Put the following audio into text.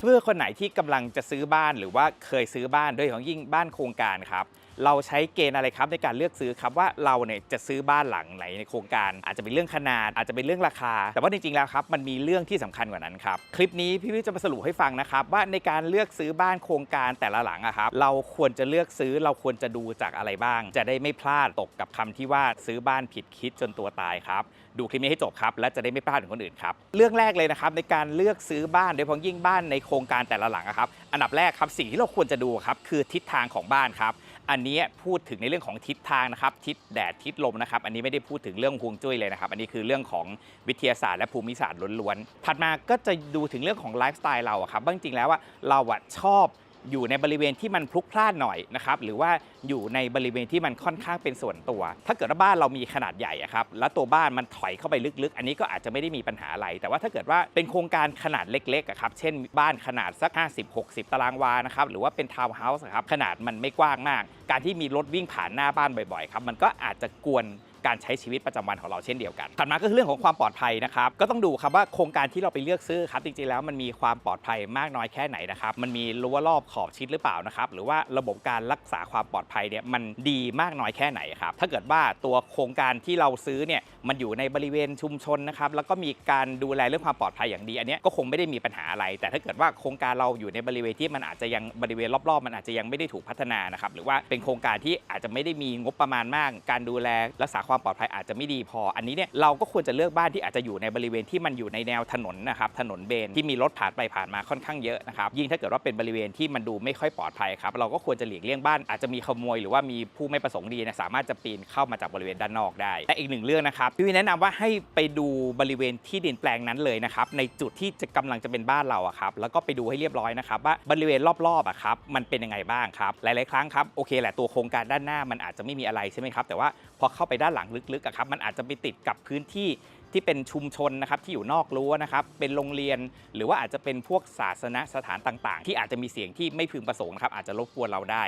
เพื่อคนไหนที่กำลังจะซื้อบ้านหรือว่าเคยซื้อบ้านโดยเฉพาะยิ่งบ้านโครงการครับเราใช้เกณฑ์อะไรครับในการเลือกซื้อครับว่าเราเนี่ยจะซื้อบ้านหลังไหนในโครงการ อาจจะเป็นเรื่องขนาด อาจจะเป็นเรื่องราคา แต่ว่าจริงๆแล้วครับมันมีเรื่องที่สำคัญกว่านั้นครับคลิปนี้พี่วิทย์จะมาสรุปให้ฟังนะครับว่าในการเลือกซื้อบ้านโครงการแต่ละหลังอะครับเราควรจะเลือกซื้อเราควรจะดูจากอะไรบ้าง จะได้ไม่พลาดตกกับคำที่ว่าซื้อบ้านผิดคิดจนตัวตายครับดูคลิปนี้ให้จบครับและจะได้ไม่พลาดถึงคนอื่นครับเรื่องแรกเลยนะครับในการเลือกซื้อบ้านโดยเฉพาะยิ่งบ้านในโคครงการแต่ละหลังครับ อันดับแรกครับสิ่งที่เราควรจะดูครับคือทิศทางของบ้านครับ อันนี้พูดถึงในเรื่องของทิศทางนะครับ ทิศแดดทิศลมนะครับ อันนี้ไม่ได้พูดถึงเรื่องฮวงจุ้ยเลยนะครับ อันนี้คือเรื่องของวิทยาศาสตร์และภูมิศาสตร์ล้วนๆ ถัดมาก็จะดูถึงเรื่องของไลฟ์สไตล์เราครับว่าจริงแล้วว่าเราอะชอบ อยู่ในบริเวณที่มันพลุกพล่านหน่อยนะครับหรือว่าอยู่ในบริเวณที่มันค่อนข้างเป็นส่วนตัว ถ้าเกิดว่าบ้านเรามีขนาดใหญ่ครับแล้วตัวบ้านมันถอยเข้าไปลึกๆ อันนี้ก็อาจจะไม่ได้มีปัญหาอะไร แต่ว่าถ้าเกิดว่าเป็นโครงการขนาดเล็กๆครับเช่นบ้านขนาดสัก 50-60 ตารางวานะครับหรือว่าเป็นทาวน์เฮาส์ครับขนาดมันไม่กว้างมาก การที่มีรถวิ่งผ่านหน้าบ้านบ่อยๆครับมันก็อาจจะกวน การใช้ชีวิตประจำวันของเราเช่นเดียวกันถัดมาก็คือเรื่องของความปลอดภัยนะครับ ก็ต้องดูครับว่าโครงการที่เราไปเลือกซื้อครับจริงๆแล้วมันมีความปลอดภัยมากน้อยแค่ไหนนะครับมันมีรั้วรอบขอบชิดหรือเปล่านะครับหรือว่าระบบการรักษาความปลอดภัยเนี่ยมันดีมากน้อยแค่ไหนครับถ้าเกิดว่าตัวโครงการที่เราซื้อเนี่ยมันอยู่ในบริเวณชุมชนนะครับแล้วก็มีการดูแลเรื่องความปลอดภัยอย่างดีอันนี้ก็คงไม่ได้มีปัญหาอะไร แต่ถ้าเกิดว่าโครงการเราอยู่ในบริเวณที่มันอาจจะยังบริเวณรอบๆ มันอาจจะยังไม่ได้ถูกพัฒนานะครับหรือว่าเป็นโครงการที่อาจจะไม่ได้มีงบประมาณมาก การดูแลรักษาความปลอดภัยอาจจะไม่ดีพอ อันนี้เนี่ยเราก็ควรจะเลือกบ้านที่อาจจะอยู่ในบริเวณที่มันอยู่ในแนวถนนนะครับถนนเบนที่มีรถผ่านไปผ่านมาค่อนข้างเยอะนะครับยิ่งถ้าเกิดว่าเป็นบริเวณที่มันดูไม่ค่อยปลอดภัยครับเราก็ควรจะหลีกเลี่ยงบ้านอาจจะมีขโมยหรือว่ามีผู้ไม่ประสงค์ดีนะสามารถจะปีนเข้ามาจากบริเวณด้านนอกได้และอีกหนึ่งเรื่องนะครับพี่วิแนะนำว่าให้ไปดูบริเวณที่ดินแปลงนั้นเลยนะครับในจุดที่จะกำลังจะเป็นบ้านเราอะครับแล้วก็ไปดูให้เรียบร้อยนะครับว่าบริเวณรอบๆอะครับมันเป็นยังไงบ้างครับหลายๆครั้งครับโอเคแหละตัวโครงการด้านหน้ามันอาจจะไม่มีอะไรใช่ไหมครับแต่ว่าพอเข้าไปด้านหลังลึกๆอะครับมันอาจจะไปติดกับพื้นที่ที่เป็นชุมชนนะครับที่อยู่นอกรั้วนะครับเป็นโรงเรียน หรือว่าอาจจะเป็นพวกศาสนสถานต่าง ๆ ที่อาจจะมีเสียงที่ไม่พึงประสงค์นะครับอาจจะรบกวนเราได้